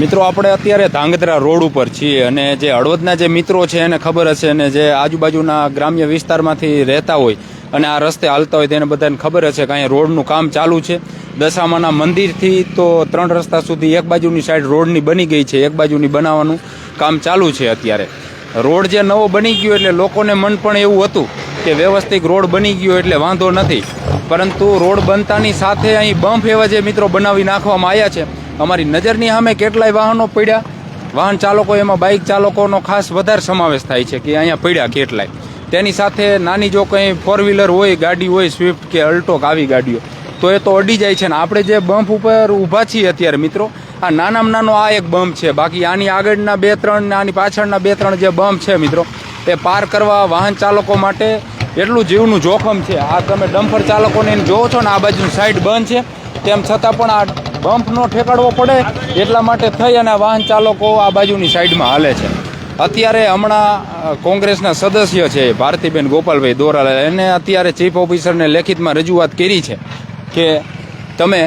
મિત્રો, આપણે અત્યારે ધાંગધ્રા રોડ ઉપર છીએ અને જે હળવદના જે મિત્રો છે એને ખબર હશે અને જે આજુબાજુના ગ્રામ્ય વિસ્તારમાંથી રહેતા હોય અને આ રસ્તે હાલતા હોય તેને બધાને ખબર હશે કે અહીંયા રોડનું કામ ચાલુ છે. દશામાના મંદિરથી તો ત્રણ રસ્તા સુધી એક બાજુની સાઈડ રોડની બની ગઈ છે, એક બાજુની બનાવવાનું કામ ચાલુ છે અત્યારે. રોડ જે નવો બની ગયો એટલે લોકોને મન પણ એવું હતું કે વ્યવસ્થિત રોડ બની ગયો એટલે વાંધો નથી. પરંતુ રોડ બનતાની સાથે અહીં બમ્પ એવા જે મિત્રો બનાવી નાખવામાં આવ્યા છે અમારી નજરની સામે કેટલાય વાહનો પડ્યા. વાહન ચાલકો એમાં બાઇક ચાલકોનો ખાસ વધારે સમાવેશ થાય છે કે અહીંયા પડ્યા કેટલાય. તેની સાથે નાની જો કંઈ ફોર વ્હીલર હોય, ગાડી હોય સ્વિફ્ટ કે અલ્ટો કે આવી ગાડીઓ, તો એ તો અડી જાય છે ને. આપણે જે બમ્પ ઉપર ઊભા છીએ અત્યારે મિત્રો, આ નાનામાં નાનો આ એક બમ્પ છે. બાકી આની આગળના બે ત્રણ ને આની પાછળના બે ત્રણ જે બમ્પ છે મિત્રો, એ પાર કરવા વાહન ચાલકો માટે એટલું જીવનું જોખમ છે. આ તમે ડમ્પર ચાલકોને જોવો છો ને, આ બાજુની સાઈડ બંધ છે. તેમ છતાં પણ આ બમ્પનો ઠેકાડવો પડે એટલા માટે થઈ અને વાહન ચાલકો આ બાજુની સાઈડમાં હાલે છે. અત્યારે હમણાં કોંગ્રેસના સદસ્ય છે ભારતીબેન ગોપાલભાઈ દોરાલા, એને અત્યારે ચીફ ઓફિસરને લેખિતમાં રજૂઆત કરી છે કે તમે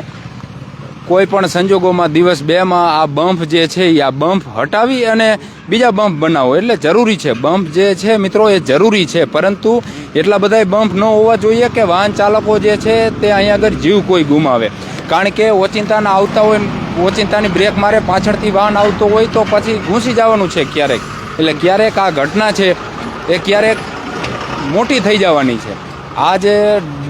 કોઈ પણ સંજોગોમાં દિવસ બેમાં આ બમ્પ જે છે એ આ બમ્પ હટાવી અને બીજા બમ્પ બનાવો. એટલે જરૂરી છે, બમ્પ જે છે મિત્રો એ જરૂરી છે. પરંતુ એટલા બધાય બમ્પ ન હોવા જોઈએ કે વાહન ચાલકો જે છે તે અહીંયા આગળ જીવ કોઈ ગુમાવે. કારણ કે ઓચિંતાના આવતા હોય ઓચિંતાની બ્રેક મારે પાછળથી વાહન આવતો હોય તો પછી ઘૂંસી જવાનું છે ક્યારેક. એટલે ક્યારેક આ ઘટના છે, એ ક્યારેક મોટી થઈ જવાની છે. આ જે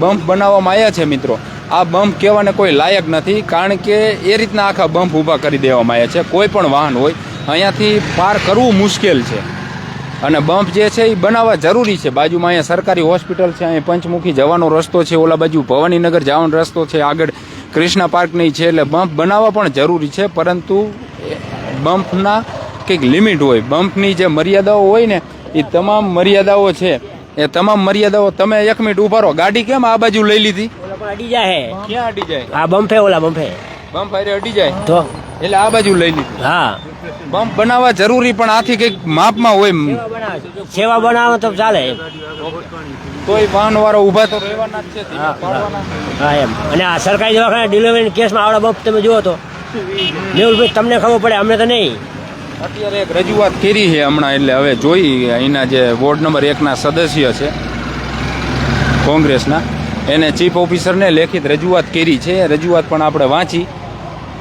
બમ્પ બનાવવામાં આવ્યા છે મિત્રો, આ બમ્પ કહેવાને કોઈ લાયક નથી, કારણ કે એ રીતના આખા બમ્પ ઊભા કરી દેવામાં આવ્યા છે. કોઈ પણ વાહન હોય, અહીંયાથી પાર કરવું મુશ્કેલ છે. અને બમ્પ જે છે, એ બનાવવા જરૂરી છે. બાજુમાં અહીંયા સરકારી હોસ્પિટલ છે, અહીંયા પંચમુખી જવાનો રસ્તો છે, ઓલા બાજુ ભવાનીનગર જવાનો રસ્તો છે, આગળ કૃષ્ણા પાર્કની છે એટલે બમ્પ બનાવવા પણ જરૂરી છે પરંતુ બમ્પના કંઈક લિમિટ હોય. બમ્પની જે મર્યાદાઓ હોય ને એ તમામ મર્યાદાઓ છે. એ તમામ મર્યાદાઓ તમે એક મિનિટ ઊભા રહો. ગાડી કેમ આ બાજુ લઈ લીધી? અડી જાય ક્યાં અડી જાય? આ બમ્ફે ઓલા બમ્ફે બમ્પ અરે અડી જાય? તો? એટલે આ બાજુ લઈ લીધી. હા. બમ્પ બનાવવા જરૂરી પણ આથી કંઈક માપમાં હોય સેવા બનાવો તો ચાલે. તોય વાહન વાળો ઊભા તો રહેવાના જ છે હા એમ. અને આ સરકારી દવાખાના ડિલિવરી કેસમાં આવડા બમ્પ તમે જુઓ તો. મેહુલભાઈ તમને ખબર પડે અમને તો નહીં. અત્યારે એક રજૂઆત કરી છે હમણાં એટલે હવે જોઈ અહીંના જે વોર્ડ નંબર એકના સદસ્ય છે કોંગ્રેસના. એને ચીફ ઓફિસરને લેખિત રજૂઆત કરી છે રજૂઆત પણ આપણે વાંચી.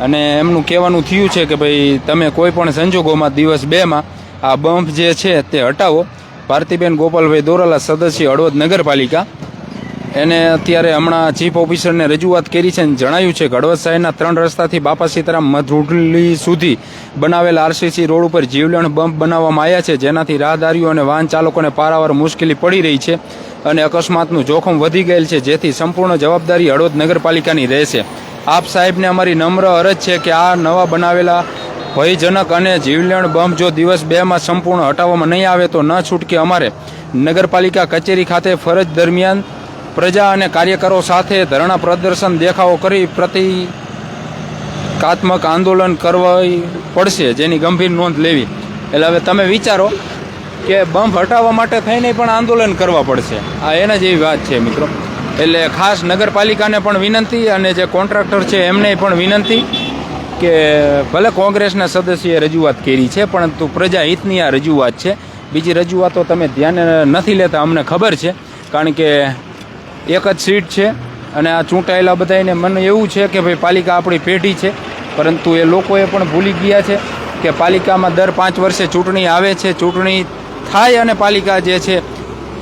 અને એમનું કહેવાનું થયું છે કે ભાઈ તમે કોઈ પણ સંજોગોમાં દિવસ બેમાં આ બમ્પ જે છે તે હટાવો. ભારતીબેન ગોપાલભાઈ દોરાલા સદસ્ય હળવદ નગરપાલિકા. એને અત્યારે હમણાં ચીફ ઓફિસરને રજૂઆત કરી છે અને જણાવ્યું છે કે હળવદ શહેરના ત્રણ રસ્તાથી બાપા સીતારામ મધુડલી સુધી બનાવેલા આરસીસી રોડ ઉપર જીવલેણ બમ્પ બનાવવામાં આવ્યા છે, જેનાથી રાહદારીઓ અને વાહન ચાલકોને પારાવાર મુશ્કેલી પડી રહી છે અને અકસ્માતનું જોખમ વધી ગયેલ છે, જેથી સંપૂર્ણ જવાબદારી હળવદ નગરપાલિકાની રહેશે. આપ સાહેબને અમારી નમ્ર અરજ છે કે આ નવા બનાવેલા ભયજનક અને જીવલેણ બમ્પ જો દિવસ બેમાં સંપૂર્ણ હટાવવામાં નહીં આવે તો ન છૂટકે અમારે નગરપાલિકા કચેરી ખાતે ફરજ દરમિયાન પ્રજા અને કાર્યકરો સાથે ધરણા પ્રદર્શન દેખાવો કરી પ્રતિકાત્મક આંદોલન કરવી પડશે જેની ગંભીર નોંધ લેવી. એટલે હવે તમે વિચારો કે બમ્પ હટાવવા માટે થઈને પણ આંદોલન કરવા પડશે. આ એના જેવી વાત છે મિત્રો. એટલે ખાસ નગરપાલિકાને પણ વિનંતી અને જે કોન્ટ્રાક્ટર છે એમને પણ વિનંતી. કે ભલે કોંગ્રેસના સદસ્યએ રજૂઆત કરી છે, પરંતુ પ્રજા હિતની આ રજૂઆત છે. બીજી રજૂઆતો તમે ધ્યાને નથી લેતા, અમને ખબર છે, કારણ કે એક જ સીટ છે અને આ ચૂંટાયેલા બધાને મને એવું છે કે ભાઈ પાલિકા આપણી પેઢી છે, પરંતુ એ લોકોએ પણ ભૂલી ગયા છે કે પાલિકામાં દર પાંચ વર્ષે ચૂંટણી આવે છે, ચૂંટણી થાય અને પાલિકા જે છે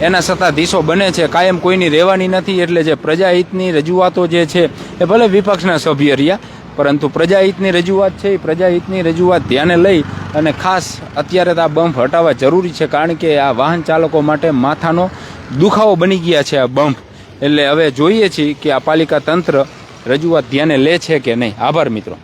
એના સત્તાધીશો બને છે, કાયમ કોઈની રહેવાની નથી, એટલે જે પ્રજાહિતની રજૂઆતો જે છે એ ભલે વિપક્ષના સભ્ય રહ્યા પરંતુ પ્રજાહિતની રજૂઆત છે, એ પ્રજાહિતની રજૂઆત ધ્યાને લઈ અને ખાસ અત્યારે તો આ બમ્પ હટાવવા જરૂરી છે, કારણ કે આ વાહન ચાલકો માટે માથાનો દુખાવો બની ગયા છે આ બમ્પ એટલે હવે જોઈએ છીએ કે આ પાલિકા તંત્ર રજૂઆત ધ્યાને લે છે કે નહીં. આભાર મિત્રો.